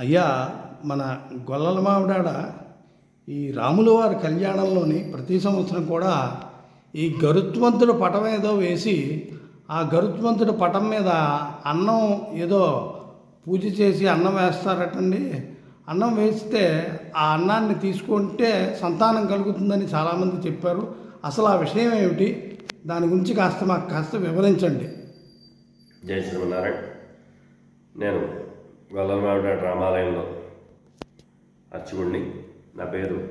అయ్యా మన గొల్లల మామిడాడ ఈ రాముల వారి కళ్యాణంలోని ప్రతి సంవత్సరం కూడా ఈ గరుత్మంతుడు పటం ఏదో వేసి ఆ గరుత్మంతుడి పటం మీద అన్నం ఏదో పూజ చేసి అన్నం వేస్తారటండి. అన్నం వేస్తే ఆ అన్నాన్ని తీసుకుంటే సంతానం కలుగుతుందని చాలామంది చెప్పారు. అసలు ఆ విషయం ఏమిటి? దాని గురించి కాస్త మాకు కాస్త వివరించండి. జై శ్రీమన్నారాయణ. నేను గొల్లమావిడ రామాలయంలో అర్చకుడిని నా పేరు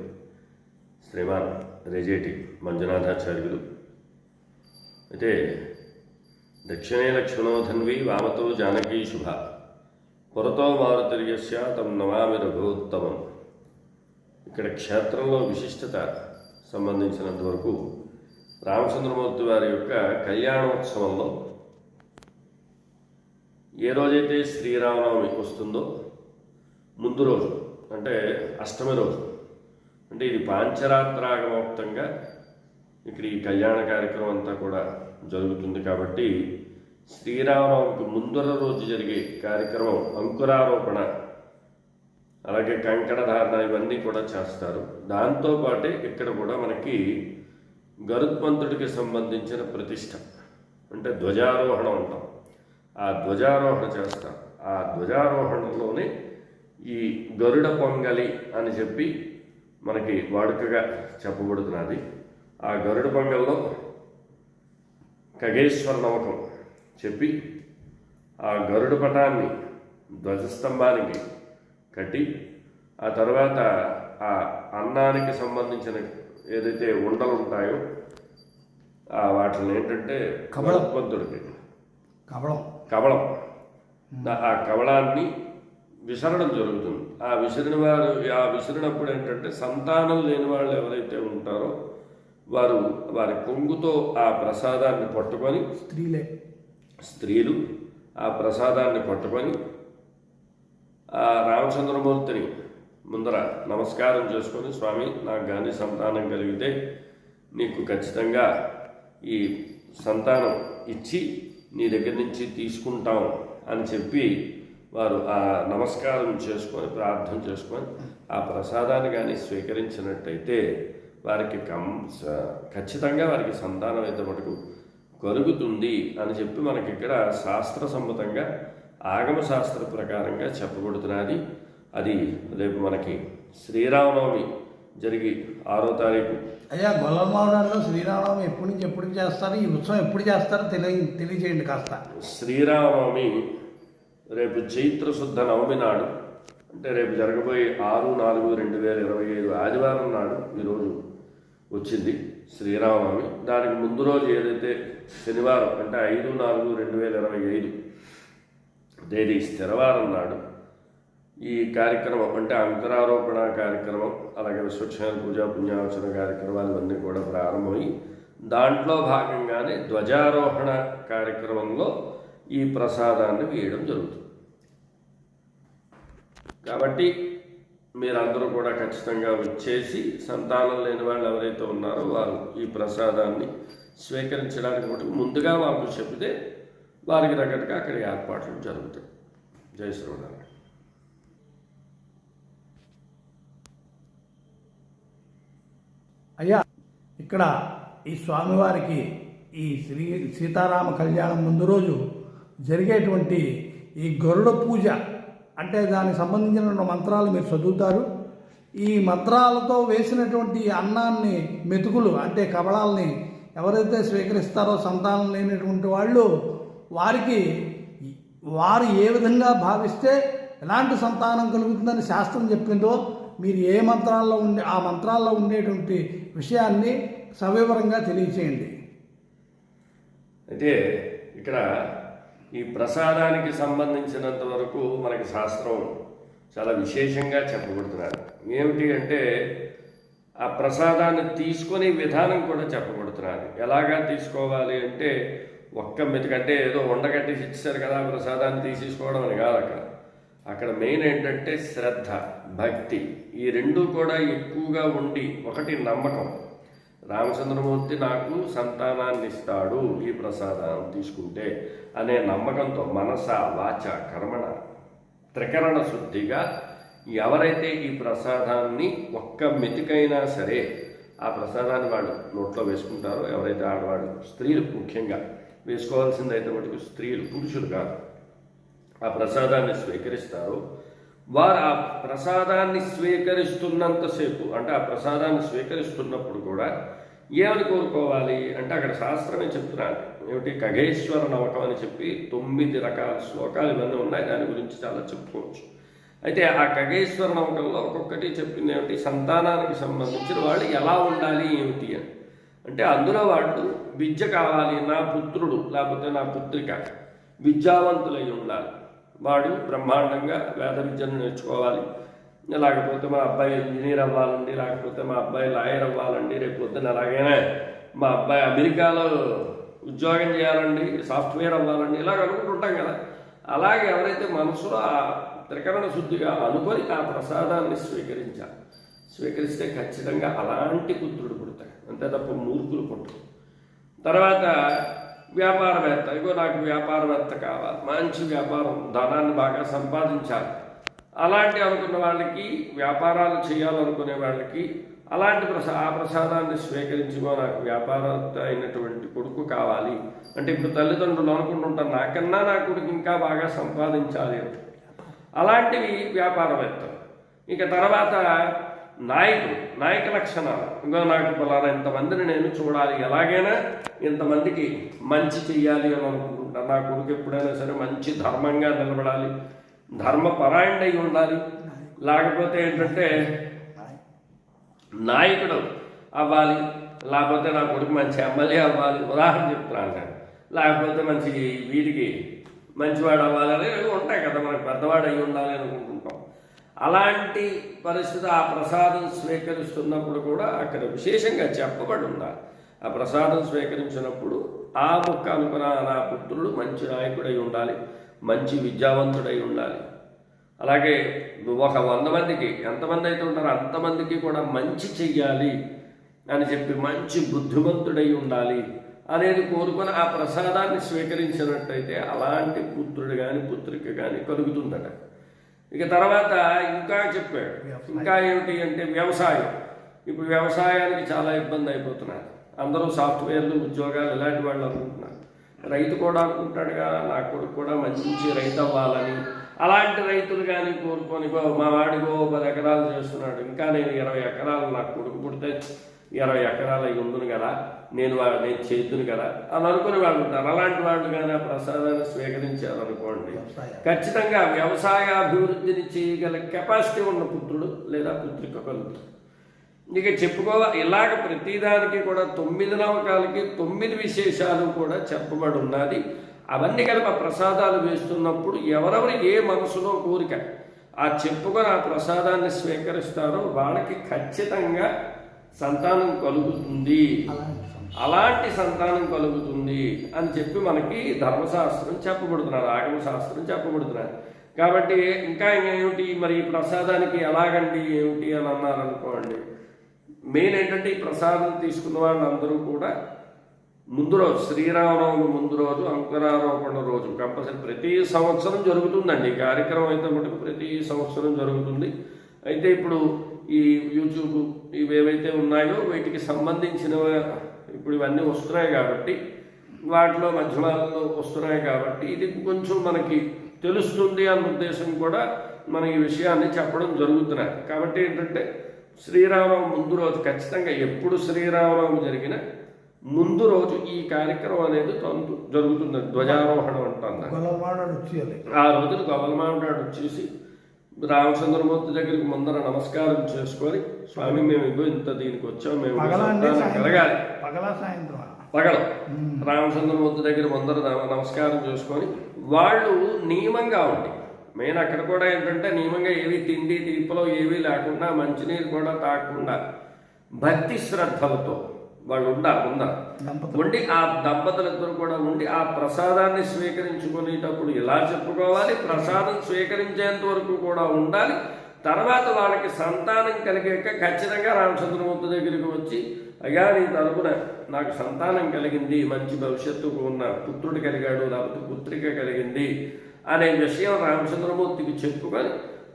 శ్రీమాన్ రెజేటి మంజునాథాచార్యులు. అయితే దక్షిణే లక్ష్మణోధన్వి వామతో జానకీ శుభ. పురతో మారుతిర్యస్య తం నమామి రఘుత్తమం. ఇక్కడ క్షేత్రంలో విశిష్టత సంబంధించినంతవరకు రామచంద్రమూర్తి వారి యొక్క కళ్యాణోత్సవంలో ఏ రోజైతే శ్రీరామనవమి వస్తుందో ముందు రోజు అంటే అష్టమి రోజు అంటే ఇది పాంచరాత్రాగమోక్తంగా ఇక్కడ ఈ కళ్యాణ కార్యక్రమం అంతా కూడా జరుగుతుంది కాబట్టి శ్రీరామనవమికి ముందర రోజు జరిగే కార్యక్రమం అంకురారోపణ అలాగే కంకణ ధారణ ఇవన్నీ కూడా చేస్తారు. దాంతోపాటే ఇక్కడ కూడా మనకి గరుత్మంతుడికి సంబంధించిన ప్రతిష్ట అంటే ధ్వజారోహణం అంటాం. ఆ ధ్వజారోహణ చేస్తాం. ఆ ధ్వజారోహణలోనే ఈ గరుడ పొంగలి అని చెప్పి మనకి వాడుకగా చెప్పబడుతున్నది. ఆ గరుడ పొంగల్లో ఖగేశ్వర నవకం చెప్పి ఆ గరుడ పటాన్ని ధ్వజస్తంభానికి కట్టి ఆ తర్వాత ఆ అన్నానికి సంబంధించిన ఏదైతే ఉండలు ఉంటాయో ఆ వాటిని ఏంటంటే కమలం. కవళం. ఆ కవళాన్ని విసరడం జరుగుతుంది. ఆ విసిరిన వారు ఆ విసిరినప్పుడు ఏంటంటే సంతానం లేని వాళ్ళు ఎవరైతే ఉంటారో వారు వారి కొంగుతో ఆ ప్రసాదాన్ని పట్టుకొని స్త్రీలే. స్త్రీలు ఆ ప్రసాదాన్ని పట్టుకొని ఆ రామచంద్రమూర్తిని ముందర నమస్కారం చేసుకొని స్వామి నాకు కానీ సంతానం కలిగితే నీకు ఖచ్చితంగా ఈ సంతానం ఇచ్చి నీ దగ్గర నుంచి తీసుకుంటాం అని చెప్పి వారు ఆ నమస్కారం చేసుకొని ప్రార్థన చేసుకొని ఆ ప్రసాదాన్ని కానీ స్వీకరించినట్టయితే వారికి కం ఖచ్చితంగా వారికి సంతానం అయితే మటుకు కలుగుతుంది అని చెప్పి మనకి ఇక్కడ శాస్త్ర సమ్మతంగా ఆగమ శాస్త్ర ప్రకారంగా చెప్పబడుతున్నది. అది రేపు మనకి శ్రీరామనవమి జరిగి ఆరో తారీఖు. అయ్యా గొల్లమావడంలో శ్రీరామనవమి ఎప్పటి నుంచి ఎప్పుడు చేస్తారు? ఈ ఉత్సవం ఎప్పుడు చేస్తారో? తెలియ తెలియజేయండి కాస్త. శ్రీరామనవమి రేపు చైత్ర శుద్ధ నవమి నాడు అంటే రేపు జరగబోయే ఆరు నాలుగు రెండు వేల ఇరవై ఐదు ఆదివారం నాడు ఈరోజు వచ్చింది శ్రీరామనవమి. దానికి ముందు రోజు ఏదైతే శనివారం అంటే ఐదు నాలుగు రెండు వేల ఇరవై ఐదు తేదీ స్థిరవారం నాడు ఈ కార్యక్రమం అంటే అంకురారోపణ కార్యక్రమం అలాగే విశ్వక్షేణ పూజా పుణ్యార్చన కార్యక్రమాలు ఇవన్నీ కూడా ప్రారంభమై దాంట్లో భాగంగానే ధ్వజారోహణ కార్యక్రమంలో ఈ ప్రసాదాన్ని వేయడం జరుగుతుంది. కాబట్టి మీరందరూ కూడా ఖచ్చితంగా వచ్చేసి సంతానం లేని వాళ్ళు ఎవరైతే ఉన్నారో వారు ఈ ప్రసాదాన్ని స్వీకరించడానికి కూడా ముందుగా మాకు చెబితే వారికి తగ్గట్టుగా అక్కడ ఏర్పాట్లు జరుగుతాయి. జై శ్రీరామ్. అయ్యా ఇక్కడ ఈ స్వామివారికి ఈ శ్రీ సీతారామ కళ్యాణం ముందు రోజు జరిగేటువంటి ఈ గరుడ పూజ అంటే దానికి సంబంధించిన మంత్రాలు మీరు చదువుతారు. ఈ మంత్రాలతో వేసినటువంటి అన్నాన్ని మెతుకులు అంటే కబళాలని ఎవరైతే స్వీకరిస్తారో సంతానం లేనటువంటి వాళ్ళు వారికి వారు ఏ విధంగా భావిస్తే ఎలాంటి సంతానం కలుగుతుందని శాస్త్రం చెప్పిందో మీరు ఏ మంత్రాల్లో ఉండే ఆ మంత్రాల్లో ఉండేటువంటి విషయాన్ని సవివరంగా తెలియచేయండి. అయితే ఇక్కడ ఈ ప్రసాదానికి సంబంధించినంత వరకు మనకి శాస్త్రం చాలా విశేషంగా చెప్పబడుతున్నారు. ఏమిటి అంటే ఆ ప్రసాదాన్ని తీసుకునే విధానం కూడా చెప్పబడుతున్నారు. ఎలాగా తీసుకోవాలి అంటే ఒక్క మెతుకంటే ఏదో ఉండగట్టేసి ఇచ్చారు కదా ప్రసాదాన్ని తీసేసుకోవడం అని కాదు అక్కడ. అక్కడ మెయిన్ ఏంటంటే శ్రద్ధ భక్తి. ఈ రెండు కూడా ఎక్కువగా ఉండి ఒకటి నమ్మకం. రామచంద్రమూర్తి నాకు సంతానాన్ని ఇస్తాడు ఈ ప్రసాదాన్ని తీసుకుంటే అనే నమ్మకంతో మనస వాచ కర్మణ త్రికరణ శుద్ధిగా ఎవరైతే ఈ ప్రసాదాన్ని ఒక్క మెతికైనా సరే ఆ ప్రసాదాన్ని వాళ్ళు నోట్లో వేసుకుంటారో ఎవరైతే ఆడవాళ్ళు స్త్రీలు ముఖ్యంగా వేసుకోవాల్సిందైతే మటుకు స్త్రీలు పురుషులు కాదు. ఆ ప్రసాదాన్ని స్వీకరిస్తారో. వారు ఆ ప్రసాదాన్ని స్వీకరిస్తున్నంతసేపు అంటే ఆ ప్రసాదాన్ని స్వీకరిస్తున్నప్పుడు కూడా ఏమని కోరుకోవాలి అంటే అక్కడ శాస్త్రమే చెప్తున్నాను ఏమిటి? ఖగేశ్వర నవకం అని చెప్పి తొమ్మిది రకాల శ్లోకాలు ఇవన్నీ ఉన్నాయి. దాని గురించి చాలా చెప్పుకోవచ్చు. అయితే ఆ ఖగేశ్వర నవకంలో ఒక్కొక్కటి చెప్పింది ఏమిటి? సంతానానికి సంబంధించిన వాళ్ళు ఎలా ఉండాలి ఏమిటి అని. అంటే అందులో వాళ్ళు విద్య కావాలి నా పుత్రుడు లేకపోతే నా పుత్రిక విద్యావంతులై ఉండాలి. వాడు బ్రహ్మాండంగా వేద విద్యను నేర్చుకోవాలి. లేకపోతే మా అబ్బాయి ఇంజనీర్ అవ్వాలండి లేకపోతే మా అబ్బాయి లాయర్ అవ్వాలండి రేపు పొద్దున అలాగైనా మా అబ్బాయి అమెరికాలో ఉద్యోగం చేయాలండి సాఫ్ట్వేర్ అవ్వాలండి ఇలాగ అనుకుంటుంటాం కదా. అలాగే ఎవరైతే మనసులో ఆ త్రికరణ శుద్ధిగా అనుకొని ఆ ప్రసాదాన్ని స్వీకరించాలి. స్వీకరిస్తే ఖచ్చితంగా అలాంటి పుత్రుడు పుడతాడు. అంతే తప్ప మూర్ఖులు పుట్టరు. తర్వాత వ్యాపారవేత్త. ఇగో నాకు వ్యాపారవేత్త కావాలి. మంచి వ్యాపారం ధనాన్ని బాగా సంపాదించాలి. అలాంటి అనుకున్న వాళ్ళకి వ్యాపారాలు చేయాలనుకునే వాళ్ళకి అలాంటి ప్రసా ఆ ప్రసాదాన్ని స్వీకరించుకో నాకు వ్యాపారవేత్త అయినటువంటి కొడుకు కావాలి. అంటే ఇప్పుడు తల్లిదండ్రులు అనుకుంటుంటారు నాకన్నా నా కొడుకు ఇంకా బాగా సంపాదించాలి అలాంటివి వ్యాపారవేత్త ఇక తర్వాత నాయకుడు నాయక లక్షణాలు. ఇంకా నాకు పలానా ఇంతమందిని నేను చూడాలి. ఎలాగైనా ఇంతమందికి మంచి చెయ్యాలి అని అనుకుంటా నా కొడుకు ఎప్పుడైనా సరే మంచి ధర్మంగా నిలబడాలి. ధర్మపరాయణ అయి ఉండాలి. లేకపోతే ఏంటంటే నాయకుడు అవ్వాలి. లేకపోతే నా కొడుకు మంచి ఎమ్మెల్యే అవ్వాలి. ఉదాహరణ చెప్తున్నాను నేను లేకపోతే మంచి వీరికి మంచివాడు అవ్వాలని అనేవి ఉంటాయి కదా. మనకు పెద్దవాడు అయి ఉండాలి అనుకుంటుంటాం అలాంటి పరిస్థితి ఆ ప్రసాదం స్వీకరిస్తున్నప్పుడు కూడా అక్కడ విశేషంగా చెప్పబడి ఉండాలి. ఆ ప్రసాదం స్వీకరించినప్పుడు ఆ ముక్క అనుకున్న నా పుత్రుడు మంచి నాయకుడై ఉండాలి మంచి విద్యావంతుడై ఉండాలి. అలాగే ఒక వంద మందికి ఎంతమంది అయితే ఉంటారో అంతమందికి కూడా మంచి చెయ్యాలి అని చెప్పి మంచి బుద్ధిమంతుడై ఉండాలి అనేది కోరుకొని ఆ ప్రసాదాన్ని స్వీకరించినట్టయితే అలాంటి పుత్రుడు కానీ పుత్రిక కానీ కలుగుతుందట. ఇక తర్వాత ఇంకా చెప్పాడు. ఇంకా ఏమిటి అంటే వ్యవసాయం. ఇప్పుడు వ్యవసాయానికి చాలా ఇబ్బంది అయిపోతున్నారు. అందరూ సాఫ్ట్వేర్లు ఉద్యోగాలు ఇలాంటి వాళ్ళు అనుకుంటున్నారు. రైతు కూడా అనుకుంటాడు కదా నా కొడుకు కూడా మంచి రైతు అవ్వాలని. అలాంటి రైతులు కానీ కోరుకొని "గో, మా వాడిగో పది ఎకరాలు చేస్తున్నాడు. ఇంకా నేను ఇరవై ఎకరాలు నా కొడుకు పుడితే ఇరవై ఎకరాలు అయి ఉండును కదా నేను నేను చేతును కదా అని అనుకుని వాళ్ళు ఉంటారు. అలాంటి వాళ్ళు కానీ ఆ ప్రసాదాన్ని స్వీకరించారనుకోండి ఖచ్చితంగా వ్యవసాయ అభివృద్ధిని చేయగల కెపాసిటీ ఉన్న పుత్రుడు లేదా పుత్రిక కలుగుతాడు. ఇక చెప్పుకోవాలి ఇలాగ ప్రతిదానికి కూడా తొమ్మిది నవకాలకి తొమ్మిది విశేషాలు కూడా చెప్పబడి ఉన్నది. అవన్నీ కలిపి ఆ ప్రసాదాలు వేస్తున్నప్పుడు ఎవరెవరు ఏ మనసులో కోరిక ఆ చెప్పుకొని ఆ ప్రసాదాన్ని స్వీకరిస్తారో వాళ్ళకి ఖచ్చితంగా సంతానం కలుగుతుంది. అలాంటి సంతానం కలుగుతుంది అని చెప్పి మనకి ధర్మశాస్త్రం చెప్పబడుతున్నారు ఆగమ శాస్త్రం చెప్పబడుతున్నారు. కాబట్టి ఇంకా ఏమిటి మరి ఈ ప్రసాదానికి ఎలాగండి ఏమిటి అని అన్నారనుకోండి. మెయిన్ ఏంటంటే ఈ ప్రసాదం తీసుకున్న వాళ్ళందరూ కూడా ముందు రోజు శ్రీరామనవమి ముందు రోజు అంకురారోపణ రోజు కంపల్సరీ ప్రతి సంవత్సరం జరుగుతుందండి. కార్యక్రమం అయితే మటుకు ప్రతి సంవత్సరం జరుగుతుంది. అయితే ఇప్పుడు ఈ యూట్యూబ్ ఇవి ఏవైతే ఉన్నాయో వీటికి సంబంధించిన ఇప్పుడు ఇవన్నీ వస్తున్నాయి కాబట్టి వాటిలో మధ్యమాలలో వస్తున్నాయి కాబట్టి ఇది కొంచెం మనకి తెలుస్తుంది అన్న ఉద్దేశం కూడా మన ఈ విషయాన్ని చెప్పడం జరుగుతున్నాయి కాబట్టి ఏంటంటే శ్రీరామనవమి ముందు రోజు ఖచ్చితంగా ఎప్పుడు శ్రీరామనవమి జరిగినా ముందు రోజు ఈ కార్యక్రమం అనేది జరుగుతుంది. ధ్వజారోహణం అంటాం ఆ రోజున గొల్లమామిడాడు వచ్చేసి రామచంద్రమూర్తి దగ్గరికి ముందర నమస్కారం చేసుకొని స్వామి మేము ఇగో ఇంత దీనికి వచ్చాం మేము కలగాలి. పగలా సాయంత్రం. పగల. రామచంద్రమూర్తి దగ్గర ముందర నమ- నమస్కారం చేసుకొని వాళ్ళు నియమంగా ఉండి మెయిన్ అక్కడ కూడా ఏంటంటే నియమంగా ఏవి తిండి తీపలో ఏవి లేకుండా మంచినీరు కూడా తాగకుండా భక్తి శ్రద్ధలతో వాళ్ళు ఉండాలి దంపతులు. ఉండి ఆ దంపతులిద్దరు కూడా ఉండి ఆ ప్రసాదాన్ని స్వీకరించుకునేటప్పుడు ఇలా చెప్పుకోవాలి ప్రసాదం స్వీకరించేంత వరకు కూడా ఉండాలి. తర్వాత వాళ్ళకి సంతానం కలిగాక ఖచ్చితంగా రామచంద్రమూర్తి దగ్గరికి వచ్చి అయ్యా నీ తరపున నాకు సంతానం కలిగింది మంచి భవిష్యత్తుకు ఉన్న పుత్రుడు కలిగాడు లేకపోతే పుత్రిక కలిగింది అనే విషయం రామచంద్రమూర్తికి చెప్పుకొని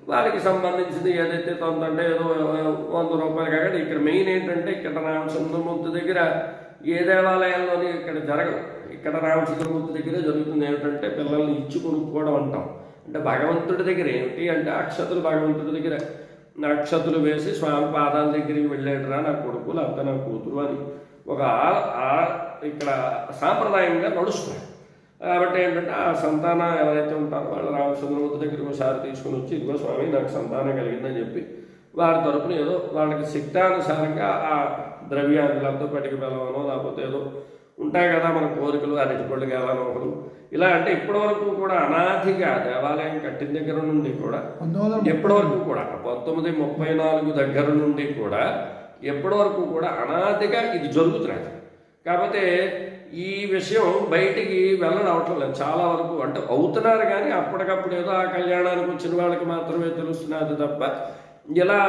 వాళ్ళకి సంబంధించింది ఏదైతే తొందంటే ఏదో వంద రూపాయలు కాకుండా ఇక్కడ మెయిన్ ఏంటంటే ఇక్కడ రామచంద్రమూర్తి దగ్గర ఏ దేవాలయంలోని ఇక్కడ జరగదు. ఇక్కడ రామచంద్రమూర్తి దగ్గర జరుగుతుంది. ఏమిటంటే పిల్లల్ని ఇచ్చి కొనుక్కోవడం అంటాం. అంటే భగవంతుడి దగ్గర ఏమిటి అంటే అక్షతులు భగవంతుడి దగ్గర. నక్షత్రులు వేసి స్వామి పాదాల దగ్గరికి వెళ్ళాడురా నా కొడుకు లేకపోతే నా కూతురు అని ఒక ఆ- ఇక్కడ సాంప్రదాయంగా నడుస్తుంది కాబట్టి ఏంటంటే ఆ సంతానం ఎవరైతే ఉంటారో వాళ్ళు రామచంద్రమూర్తి దగ్గరికి ఒకసారి తీసుకుని వచ్చి ఇదిగో స్వామి నాకు సంతానం కలిగిందని చెప్పి వారి తరపున ఏదో వాళ్ళకి శక్తానుసారంగా ఆ ద్రవ్యాన్ని లేకపోతే పటికి బెల్లమనో లేకపోతే ఏదో ఉంటాయి కదా మన కోరికలు అరటిపళ్ళు గెలనోకలు ఇలా అంటే ఇప్పటి వరకు కూడా అనాదిగా దేవాలయం కట్టిన దగ్గర నుండి కూడా ఎప్పటి వరకు కూడా పంతొమ్మిది ముప్పై నాలుగు దగ్గర నుండి కూడా ఎప్పటి వరకు కూడా అనాదిగా ఇది జరుగుతున్నది. కాకపోతే ఈ విషయం బయటికి వెళ్ళడం అవటం లేదు. చాలా వరకు అంటే అవుతున్నారు కానీ అప్పటికప్పుడు ఏదో ఆ కళ్యాణానికి వచ్చిన వాళ్ళకి మాత్రమే తెలుస్తున్నది తప్ప ఇలా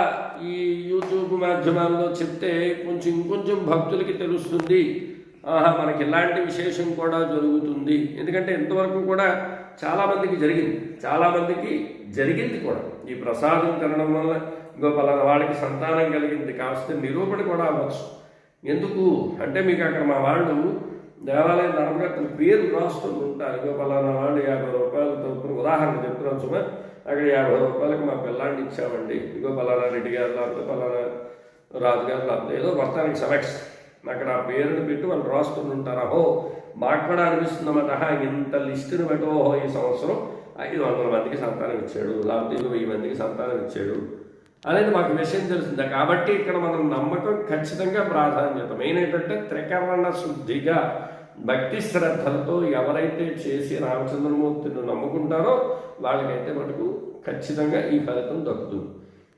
ఈ యూట్యూబ్ మాధ్యమాల్లో చెప్తే కొంచెం ఇంకొంచెం భక్తులకి తెలుస్తుంది. ఆహా మనకి ఇలాంటి విశేషం కూడా జరుగుతుంది. ఎందుకంటే ఇంతవరకు కూడా చాలామందికి జరిగింది. చాలామందికి జరిగింది కూడా. ఈ ప్రసాదం తినడం వల్ల ఇంకో పలానా సంతానం కలిగింది. కాస్త నిరూపణ కూడా అవ్వచ్చు. ఎందుకు? అంటే మీకు అక్కడ మా వాళ్ళు దేవాలయం ధర్మకర్తల పేరు రాస్తుంది ఉంటారు. ఇంకో పలానా వాళ్ళు యాభై రూపాయలు తప్పుకుని ఉదాహరణ చెప్తున్నాను సుమా అక్కడ యాభై రూపాయలకి మా పిల్లాన్ని ఇచ్చామండి. ఇంకో పలానా రెడ్డి గారు లేకపోతే పలానా రాజుగారు లేకపోతే ఏదో మొత్తానికి సెలెక్ట్స్. అక్కడ ఆ పేరుని పెట్టి వాళ్ళు రాస్తుంటారు అహో మాకు కూడా అనిపిస్తుందన్నమాట ఇంత లిస్టుని బట్టి ఓహో ఈ సంవత్సరం ఐదు వందల మందికి సంతానం ఇచ్చాడు. లేకపోతే ఇంకో వెయ్యి మందికి సంతానం ఇచ్చాడు. అనేది మాకు విషయం తెలిసింది కాబట్టి ఇక్కడ మనం నమ్మకం ఖచ్చితంగా ప్రాధాన్యత మెయిన్ ఏంటంటే త్రికరణ శుద్ధిగా భక్తి శ్రద్ధలతో ఎవరైతే చేసి రామచంద్రమూర్తిని నమ్ముకుంటారో వాళ్ళకైతే మనకు ఖచ్చితంగా ఈ ఫలితం దక్కుతుంది.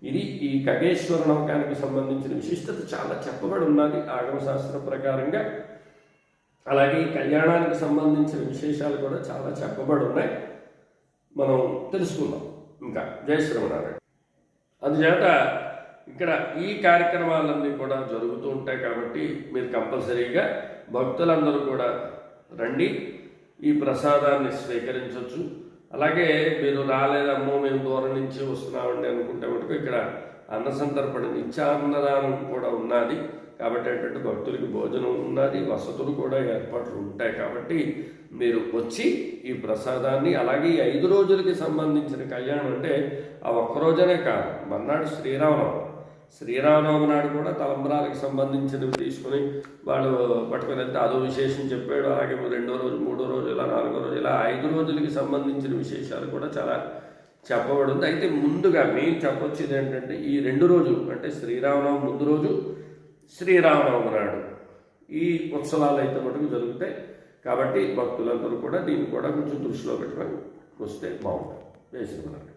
ఇది ఈ ఖగేశ్వర నమ్మకానికి సంబంధించిన విశిష్టత చాలా చెప్పబడి ఉన్నది ఆగమశాస్త్ర ప్రకారంగా. అలాగే ఈ కళ్యాణానికి సంబంధించిన విశేషాలు కూడా చాలా చెప్పబడి ఉన్నాయి. మనం తెలుసుకుందాం. ఇంకా జయ శ్రీమనారాయణ అందుచేత ఇక్కడ ఈ కార్యక్రమాలన్నీ కూడా జరుగుతూ ఉంటాయి కాబట్టి మీరు కంపల్సరీగా భక్తులందరూ కూడా రండి ఈ ప్రసాదాన్ని స్వీకరించవచ్చు అలాగే మీరు రాలేదమ్మో మేము దూరం నుంచి వస్తున్నామండి అనుకుంటే మటుకు ఇక్కడ అన్న సంతర్పణ నిత్యాన్నదానం కూడా ఉన్నది. కాబట్టి ఏంటంటే భక్తులకి భోజనం ఉన్నది వసతులు కూడా ఏర్పాట్లు ఉంటాయి కాబట్టి మీరు వచ్చి ఈ ప్రసాదాన్ని అలాగే ఈ ఐదు రోజులకి సంబంధించిన కళ్యాణం అంటే ఆ ఒక్కరోజనే కాదు. మర్నాడు శ్రీరామనవమి. శ్రీరామనవమి నాడు కూడా తలంబరాలకు సంబంధించినవి తీసుకుని వాళ్ళు పట్టుకుని వెళ్తే అదో విశేషం చెప్పాడు. అలాగే రెండో రోజు మూడో రోజు ఇలా నాలుగో రోజు ఇలా ఐదు రోజులకి సంబంధించిన విశేషాలు కూడా చాలా చెప్పబడింది. అయితే ముందుగా మెయిన్ చెప్పొచ్చేది ఏంటంటే ఈ రెండు రోజులు అంటే శ్రీరామనవమి ముందు రోజు శ్రీరామనవమి నాడు ఈ ఉత్సవాలు అయితే మటుకు జరుగుతాయి. కాబట్టి భక్తులందరూ కూడా దీన్ని కూడా కొంచెం దృష్టిలో పెట్టుకొని వస్తే బాగుంటుంది. వేసుకున్నారు